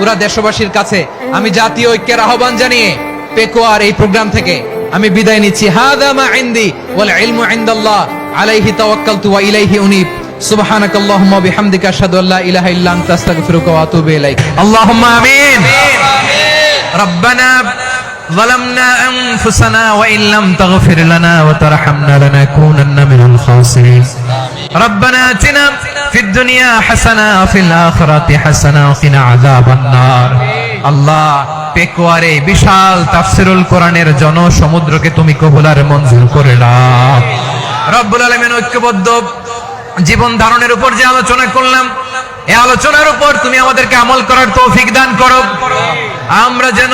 পুরা দেশবাসীর কাছে আমি জাতীয় ঐক্যের আহ্বান জানিয়ে পেকোয়ার এই প্রোগ্রাম থেকে আমি বিদায় নিচ্ছি হাদা মা ইনদি ওয়াল ইলমু ইনদাল্লাহ আলাইহি তাওয়াক্কালতু ওয়া ইলাইহি উনীব سبحانك اللهم وبحمدك اشهد ان لا اله الا انت استغفرك واتوب اليك اللهم امين ربنا ظلمنا انفسنا وان لم تغفر لنا وترحمنا لنكونن من الخاسرين ربنا اتنا ফিদ দুনিয়া হাসানা, ফিল আখিরাতি হাসানা কিনা আযাবান নার আল্লাহ, পেকোয়ার বিশাল তাফসিরুল কোরআনের জনসমুদ্রকে তুমি কবুলার মঞ্জুর করে নাও। রব্বুল আলামিন ঐক্যবদ্ধ। জীবন ধারণের উপর যে আলোচনা করলাম এই আলোচনার উপর তুমি আমাদেরকে আমল করার তৌফিক দান করো। আমরা যেন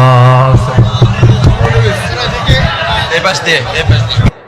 পাশ দিয়ে এই পাশ দিয়ে